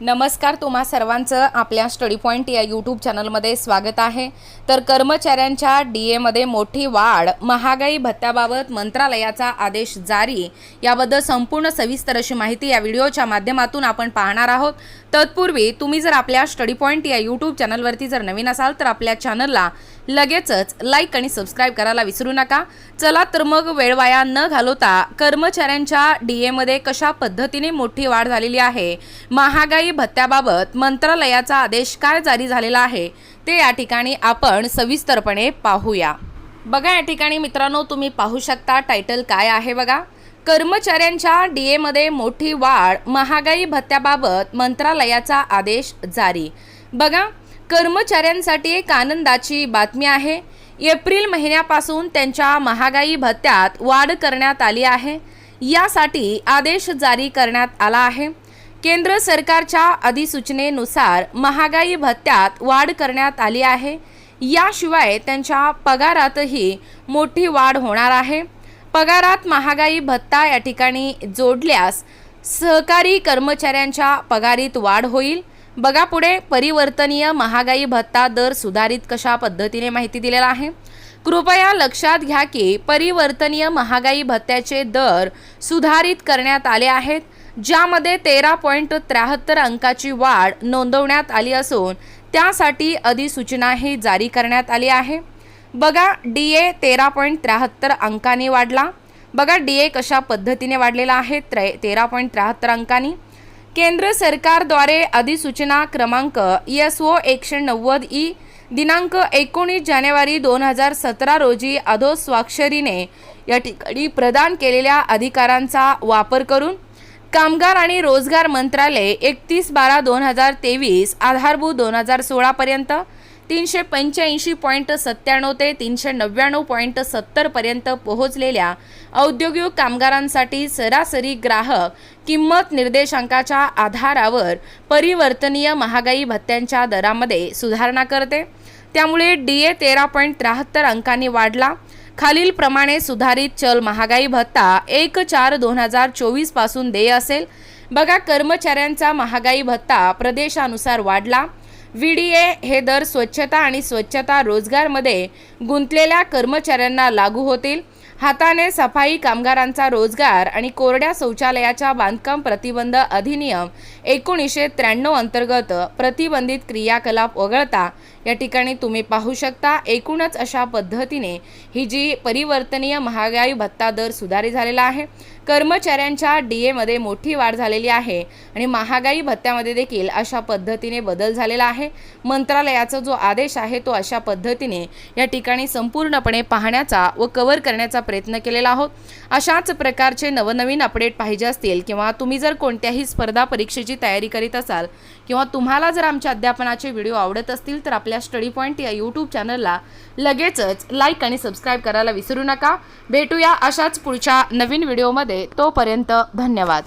नमस्कार तुम्हा सर्वांचं आपल्या स्टडी पॉईंट या यूट्यूब चॅनलमध्ये स्वागत आहे. तर कर्मचाऱ्यांच्या डी एमध्ये मोठी वाढ महागाई भत्त्याबाबत मंत्रालयाचा आदेश जारी याबद्दल संपूर्ण सविस्तर अशी माहिती या व्हिडिओच्या माध्यमातून आपण पाहणार आहोत. तत्पूर्वी तुम्ही जर आपल्या स्टडी पॉईंट या यूट्यूब चॅनलवरती जर नवीन असाल तर आपल्या चॅनलला लगेचच लाईक आणि सबस्क्राईब करायला विसरू नका. चला तर मग वेळ वाया न घालवता कर्मचाऱ्यांच्या डी एमध्ये कशा पद्धतीने मोठी वाढ झालेली आहे? महागाई भत्त्याबाबत मंत्रालयाचा आदेश काय जारी झालेला आहे ते या ठिकाणी आपण सविस्तरपणे पाहूया. बघा या ठिकाणी मित्रांनो तुम्ही पाहू शकता टायटल काय आहे बघा. कर्मचाऱ्यांच्या डी एमध्ये मोठी वाढ महागाई भत्त्याबाबत मंत्रालयाचा आदेश जारी. बघा कर्मचाऱ्यांसाठी एक आनंदाची बातमी आहे. एप्रिल महिन्यापासून त्यांच्या महागाई भत्त्यात वाढ करण्यात आली आहे. यासाठी आदेश जारी करण्यात आला आहे. केंद्र सरकारच्या अधिसूचनेनुसार महागाई भत्त्यात वाढ करण्यात आली आहे. याशिवाय त्यांच्या पगारातही मोठी वाढ होणार आहे. पगारात महागाई भत्ता या ठिकाणी जोडल्यास सहकारी कर्मचाऱ्यांच्या पगारीत वाढ होईल. बघा पुढे परिवर्तनीय महागाई भत्ता दर सुधारित कशा पद्धतीने माहिती दिलेला आहे. कृपया लक्षात घ्या की परिवर्तनीय महागाई भत्त्याचे दर सुधारित करण्यात आले आहेत. ज्यामध्ये तेरा पॉईंट त्र्याहत्तर अंकाची वाढ नोंदवण्यात आली असून त्यासाठी अधिसूचनाही जारी करण्यात आली आहे. बघा डी ए तेरा पॉईंट त्र्याहत्तर अंकाने वाढला. बघा डी ए कशा पद्धतीने वाढलेला आहे त्रे तेरा पॉईंट त्र्याहत्तर अंकांनी. केंद्र सरकारद्वारे अधिसूचना क्रमांक एस ओ एकशे नव्वद ई दिनांक एकोणीस जानेवारी दोन हजार सतरा रोजी अधोस्वाक्षरीने या ठिकाणी प्रदान केलेल्या अधिकारांचा वापर करून कामगार आणि रोजगार मंत्रालय एकतीस बारा दोन हजार तेवीस आधारभूत दोन हजार सोळापर्यंत तीनशे पंच्याऐंशी पॉईंट सत्त्याण्णव ते तीनशे नव्याण्णव पॉईंट सत्तरपर्यंत पोहोचलेल्या औद्योगिक कामगारांसाठी सरासरी ग्राहक किंमत निर्देशांकाच्या आधारावर परिवर्तनीय महागाई भत्त्यांच्या दरामध्ये सुधारणा करते. त्यामुळे डी ए तेरा पॉईंट त्र्याहत्तर अंकांनी वाढला. खालीलप्रमाणे सुधारित चल महागाई भत्ता एक चार दोन हजार चोवीसपासून देय असेल. बघा कर्मचाऱ्यांचा महागाई भत्ता प्रदेशानुसार वाढला. व्ही डी ए हे दर स्वच्छता आणि स्वच्छता रोजगारमध्ये गुंतलेल्या कर्मचाऱ्यांना लागू होतील. हाताने सफाई कामगारांचा रोजगार आणि कोरड्या शौचालयाच्या बांधकाम प्रतिबंध अधिनियम एकोणीसशे त्र्याण्णव अंतर्गत प्रतिबंधित क्रियाकलाप वगळता या ठिकाणी तुम्ही पाहू शकता एकूणच अशा पद्धतीने ही जी परिवर्तनीय महागाई भत्ता दर सुधारित झालेला आहे. कर्मचाऱ्यांच्या डी एमध्ये मोठी वाढ झालेली आहे आणि महागाई भत्त्यामध्ये देखील अशा पद्धतीने बदल झालेला आहे. मंत्रालयाचा जो आदेश आहे तो अशा पद्धतीने या ठिकाणी संपूर्णपणे पाहण्याचा व कव्हर करण्याचा प्रयत्न केलेला आहोत. अशाच प्रकारचे नवनवीन अपडेट पाहिजे असतील किंवा तुम्ही जर कोणत्याही स्पर्धा परीक्षेची तयारी करीत असाल किंवा तुम्हाला जर आमच्या अध्यापनाचे व्हिडिओ आवडत असतील तर आपल्या स्टडी पॉईंट या यूट्यूब चॅनलला लगेचच लाईक आणि सबस्क्राईब करायला विसरू नका. भेटूया अशाच पुढच्या नवीन व्हिडिओमध्ये तोपर्यंत धन्यवाद.